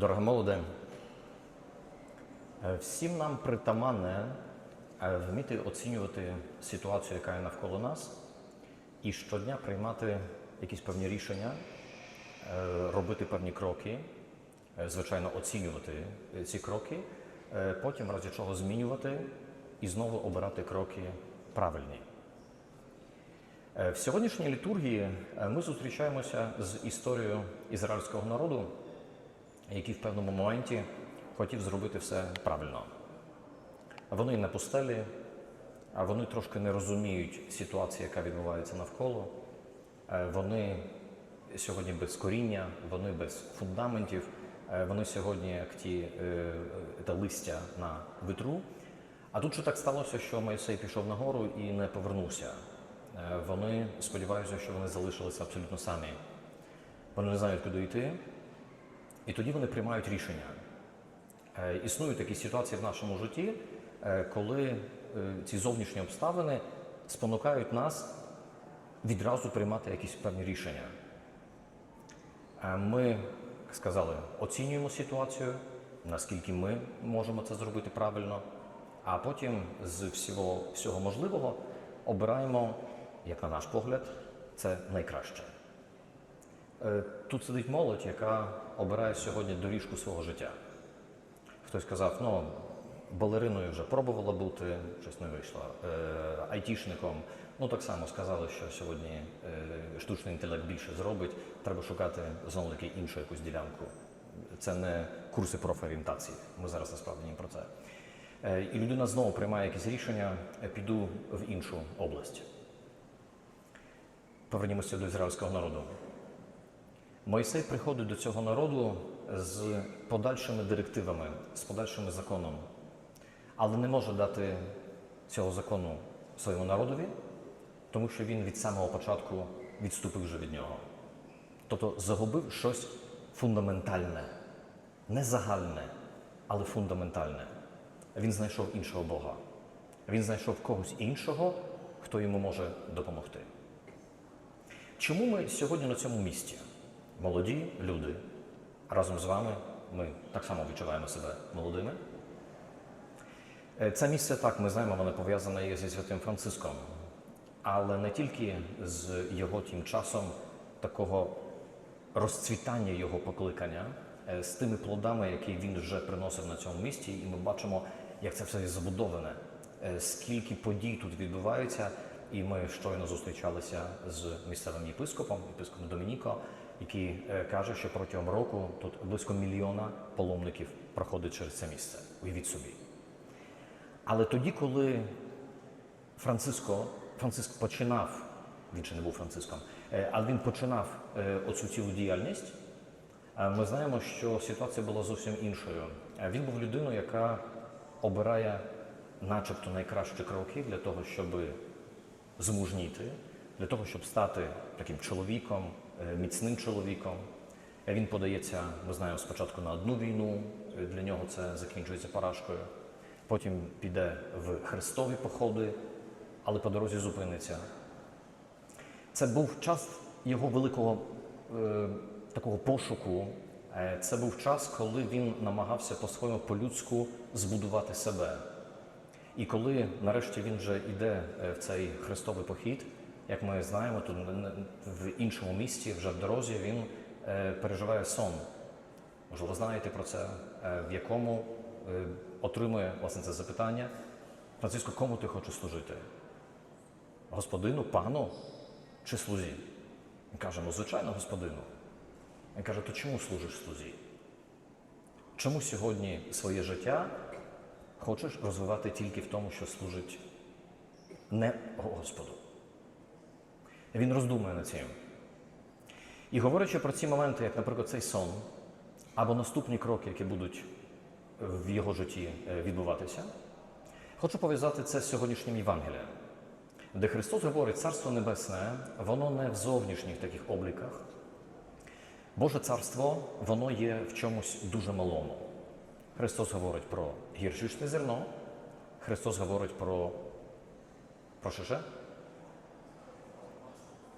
Дорога молоде, е, всім нам притаманне е, вміти оцінювати ситуацію, яка є навколо нас, і щодня приймати якісь певні рішення, е, робити певні кроки, звичайно, оцінювати ці кроки, потім в разі чого змінювати і знову обирати кроки правильні. В сьогоднішній літургії ми зустрічаємося з історією ізраїльського народу, який в певному моменті хотів зробити все правильно. Вони на пустелі, а вони трошки не розуміють ситуацію, яка відбувається навколо. Е, Вони сьогодні без коріння, вони без фундаментів, е, вони сьогодні як ті е, та листя на вітру. А тут же так сталося, що Моїсей пішов нагору і не повернувся. Вони сподіваються, що вони залишилися абсолютно самі. Вони не знають, куди йти, і тоді вони приймають рішення. Е, Існують такі ситуації в нашому житті, е, коли е, ці зовнішні обставини спонукають нас відразу приймати якісь певні рішення. Ми, сказали, оцінюємо ситуацію, наскільки ми можемо це зробити правильно, а потім з всього, всього можливого обираємо, як на наш погляд, це найкраще. Е, Тут сидить молодь, яка обирає сьогодні доріжку свого життя. Хтось сказав, ну, балериною вже пробувала бути, щось не вийшло. Е, айтішником, ну так само сказали, що сьогодні е, штучний інтелект більше зробить, треба шукати знову таки іншу якусь ділянку. Це не курси профорієнтації. Ми зараз насправді не про це. І людина знову приймає якесь рішення, піду в іншу область. Повернімося до ізраїльського народу. Мойсей приходить до цього народу з подальшими директивами, з подальшими законом, але не може дати цього закону своєму народові, тому що він від самого початку відступив вже від нього. Тобто загубив щось фундаментальне, не загальне, але фундаментальне. Він знайшов іншого Бога. Він знайшов когось іншого, хто йому може допомогти. Чому ми сьогодні на цьому місці? Молоді люди. Разом з вами ми так само відчуваємо себе молодими. Е, Це місце так, ми знаємо, воно пов'язане є зі святим Франциском, але не тільки з його тим часом такого розцвітання його покликання, е, з тими плодами, які він вже приносив на цьому місці, і ми бачимо, як це все забудоване, е, скільки подій тут відбувається. І ми щойно зустрічалися з місцевим єпископом, єпископом Домініко, який е, каже, що протягом року тут близько мільйона паломників проходить через це місце. Уявіть собі. Але тоді, коли Франциско, Франциск починав, він ще не був Франциском, е, але він починав е, оцю цілу діяльність, ми знаємо, що ситуація була зовсім іншою. Він був людиною, яка обирає начебто найкращі кроки для того, щоб змужніти, для того, щоб стати таким чоловіком, міцним чоловіком. Е, Він подається, ми знаємо, спочатку на одну війну, е, для нього це закінчується поражкою. Потім піде в хрестові походи, але по дорозі зупиниться. Це був час його великого е, такого пошуку. Е, Це був час, коли він намагався по-своєму по-людську збудувати себе. І коли нарешті він вже йде е, в цей хрестовий похід, як ми знаємо, тут в іншому місті, вже в дорозі, він е, переживає сон. Можливо, знаєте про це, е, в якому е, отримує власне це запитання. Франциско, кому ти хочеш служити? Господину, пану чи слузі? Він каже, ну, звичайно, господину. Він каже, то чому служиш слузі? Чому сьогодні своє життя хочеш розвивати тільки в тому, що служить не Господу? Він роздумує над цим. І говорячи про ці моменти, як, наприклад, цей сон, або наступні кроки, які будуть в його житті е, відбуватися, хочу пов'язати це з сьогоднішнім Євангелієм, де Христос говорить, Царство Небесне, воно не в зовнішніх таких обліках. Боже царство, воно є в чомусь дуже малому. Христос говорить про гірчичне зерно, Христос говорить про. Про що ще?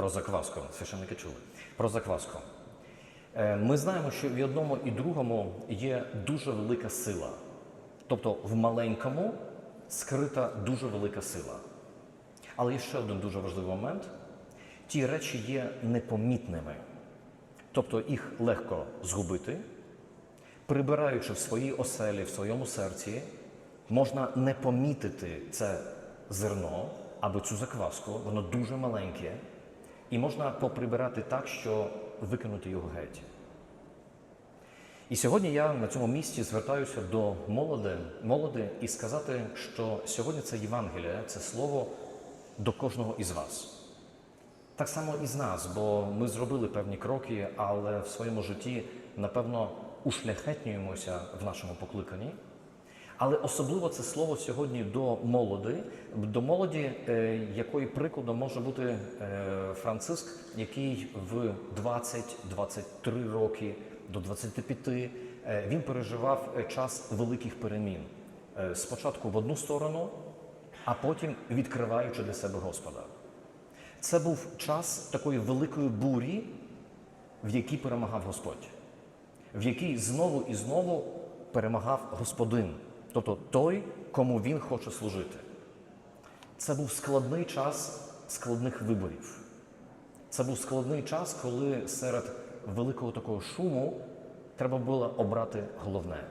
Про закваску. Священники чули. Про закваску. Е, Ми знаємо, що в одному і другому є дуже велика сила. Тобто в маленькому скрита дуже велика сила. Але є ще один дуже важливий момент: ті речі є непомітними. Тобто їх легко згубити, прибираючи в своїй оселі, в своєму серці, можна не помітити це зерно або цю закваску, воно дуже маленьке, і можна поприбирати так, що викинути його геть. І сьогодні я на цьому місці звертаюся до молоди, молоди і сказати, що сьогодні це Євангеліє, це слово до кожного із вас. Так само і з нас, бо ми зробили певні кроки, але в своєму житті, напевно, ушляхетнюємося в нашому покликанні. Але особливо це слово сьогодні до молоди, до молоді, е, якої прикладом може бути е, Франциск, який в 20-23 роки до 25 е, він переживав час великих перемін. Спочатку в одну сторону, а потім відкриваючи для себе Господа. Це був час такої великої бурі, в якій перемагав Господь, в якій знову і знову перемагав Господин, тобто той, кому він хоче служити. Це був складний час складних виборів. Це був складний час, коли серед великого такого шуму треба було обрати головне.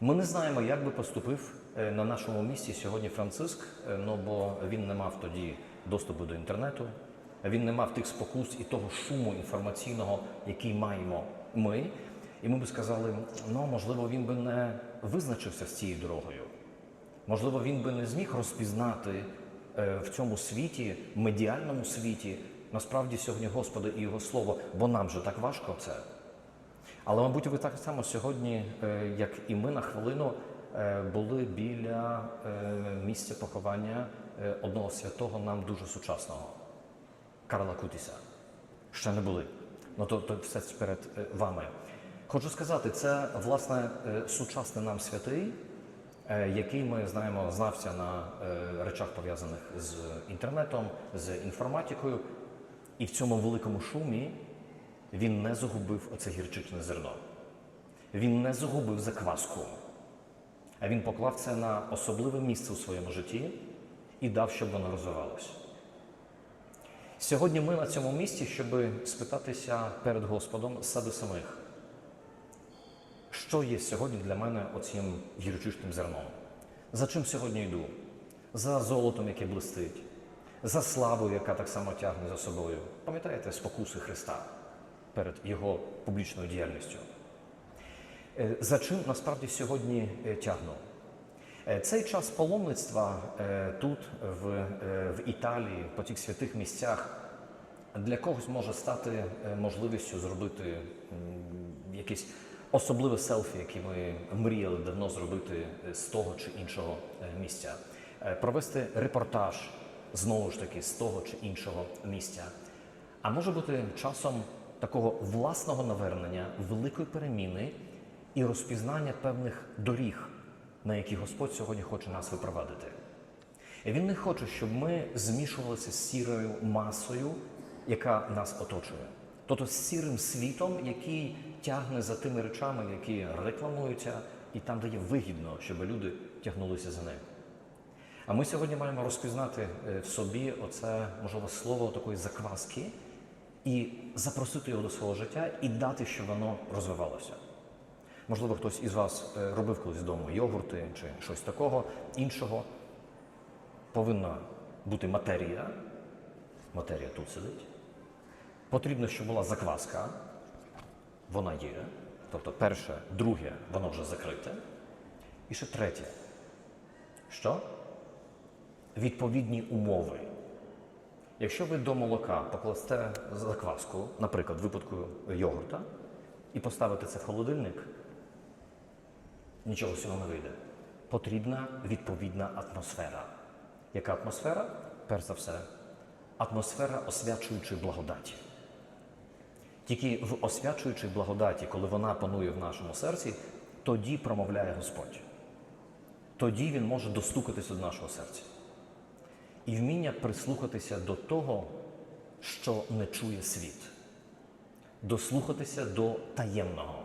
Ми не знаємо, як би поступив е, на нашому місці сьогодні Франциск, е, ну бо він не мав тоді доступу до інтернету, він не мав тих спокус і того шуму інформаційного, який маємо ми. І ми б сказали, ну можливо, він би не визначився з цією дорогою. Можливо, він би не зміг розпізнати е, в цьому світі, медіальному світі, насправді сьогодні Господа і Його Слово, бо нам же так важко це. Але, мабуть, ви так само сьогодні, е, як і ми на хвилину, е, були біля місця поховання одного святого нам дуже сучасного Карла Кутіса. Ще не були. Ну то, то все перед вами. Хочу сказати, це власне е, сучасний нам святий, е, який ми знаємо, знався на е, речах пов'язаних з інтернетом, з інформатикою. І в цьому великому шумі він не загубив оце гірчичне зерно. Він не загубив закваску, а він поклав це на особливе місце у своєму житті і дав, щоб воно розвивалося. Сьогодні ми на цьому місці, щоб спитатися перед Господом себе самих, що є сьогодні для мене оцім гірчичним зерном? За чим сьогодні йду? За золотом, яке блистить, за славою, яка так само тягне за собою. Пам'ятаєте спокуси Христа перед Його публічною діяльністю? Е, За чим насправді сьогодні е, тягну? Е, Цей час паломництва тут, в, в Італії, по тих святих місцях, для когось може стати можливістю зробити м, якесь особливе селфі, яке ми мріяли давно зробити з того чи іншого е, місця, Е, провести репортаж знову ж таки з того чи іншого місця. А може бути часом такого власного навернення, великої переміни і розпізнання певних доріг, на які Господь сьогодні хоче нас випровадити. Він не хоче, щоб ми змішувалися з сірою масою, яка нас оточує. Тобто з сірим світом, який тягне за тими речами, які рекламуються, і там, де є вигідно, щоб люди тягнулися за ним. А ми сьогодні маємо розпізнати е, в собі оце, можливо, слово такої закваски і запросити його до свого життя і дати, щоб воно розвивалося. Можливо, хтось із вас е, робив колись вдома йогурти чи щось такого іншого. Повинна бути матерія. Матерія тут сидить. Потрібно, щоб була закваска. Вона є. Тобто перше, друге, воно вже закрите. І ще третє. Що? Відповідні умови. Якщо ви до молока покласте закваску, наприклад, в випадку йогурта, і поставите це в холодильник, нічого з цього не вийде. Потрібна відповідна атмосфера. Яка атмосфера? Перш за все, атмосфера освячуючої благодаті. Тільки в освячуючій благодаті, коли вона панує в нашому серці, тоді промовляє Господь. Тоді Він може достукатися до нашого серця. І вміння прислухатися до того, що не чує світ. дослухатися до таємного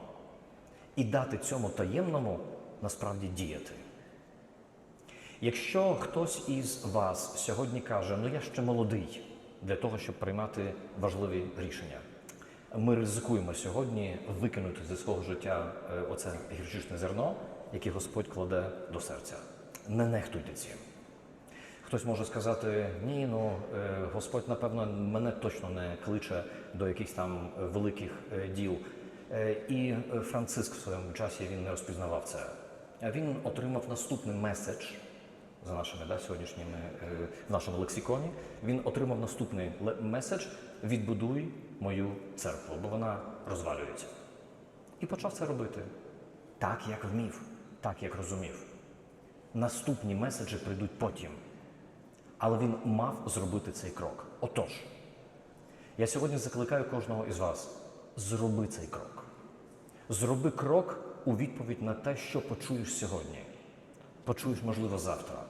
і дати цьому таємному насправді діяти. Якщо хтось із вас сьогодні каже, ну я ще молодий для того, щоб приймати важливі рішення, ми ризикуємо сьогодні викинути зі свого життя е, оце гірчичне зерно, яке Господь кладе до серця. Не нехтуйте цим. Хтось може сказати, ні, ну е, Господь, напевно, мене точно не кличе до якихось там великих е, діл. І Франциск в своєму часі він не розпізнавав це. Він отримав наступний меседж за нашими да, сьогоднішніми в нашому лексиконі. Він отримав наступний меседж: відбудуй мою церкву, бо вона розвалюється. І почав це робити так, як вмів, так, як розумів. Наступні меседжі прийдуть потім. Але він мав зробити цей крок. Отож, я сьогодні закликаю кожного із вас: зроби цей крок. Зроби крок у відповідь на те, що почуєш сьогодні. Почуєш, можливо, завтра.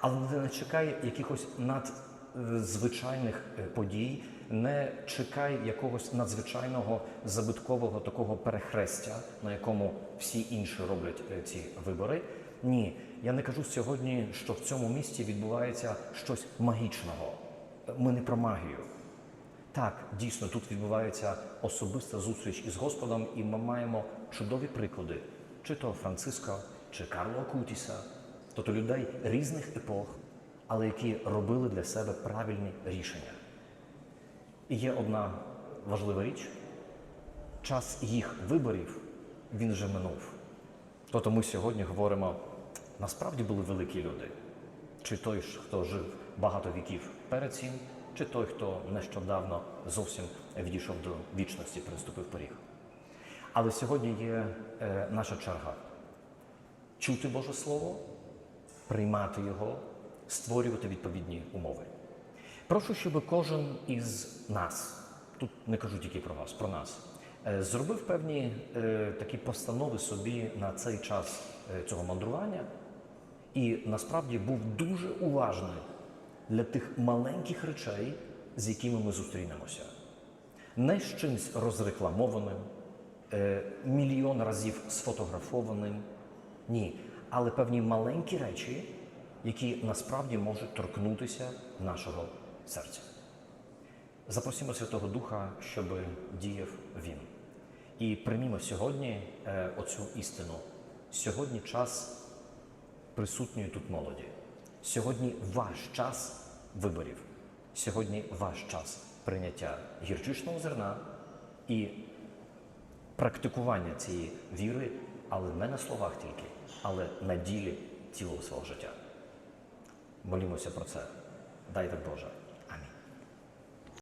Але не чекай якихось надзвичайних е, подій, не чекай якогось надзвичайного забиткового такого перехрестя, на якому всі інші роблять е, ці вибори. Ні, я не кажу сьогодні, що в цьому місті відбувається щось магічного. Ми не про магію. Так, дійсно, тут відбувається особиста зустріч із Господом, і ми маємо чудові приклади, чи то Франциска, чи Карло Акутіса, тобто людей різних епох, але які робили для себе правильні рішення. І є одна важлива річ: час їх виборів він вже минув. Тобто ми сьогодні говоримо, насправді були великі люди. Чи той, хто жив багато віків перед цим, чи той, хто нещодавно зовсім відійшов до вічності, переступив поріг. Але сьогодні є е, наша черга чути Боже Слово, приймати його, створювати відповідні умови. Прошу, щоб кожен із нас, тут не кажу тільки про вас, про нас, е, зробив певні е, такі постанови собі на цей час е, цього мандрування і насправді був дуже уважний для тих маленьких речей, з якими ми зустрінемося. Не з чимось розрекламованим, мільйон разів сфотографованим, ні, але певні маленькі речі, які насправді можуть торкнутися нашого серця. Запросимо Святого Духа, щоб діяв Він. І приймімо сьогодні е, оцю істину. Сьогодні час присутньої тут молоді. Сьогодні ваш час виборів. Сьогодні ваш час прийняття гірчичного зерна і практикування цієї віри, але не на словах тільки, але на ділі цілого свого життя. Молімося про це. Дайте Боже.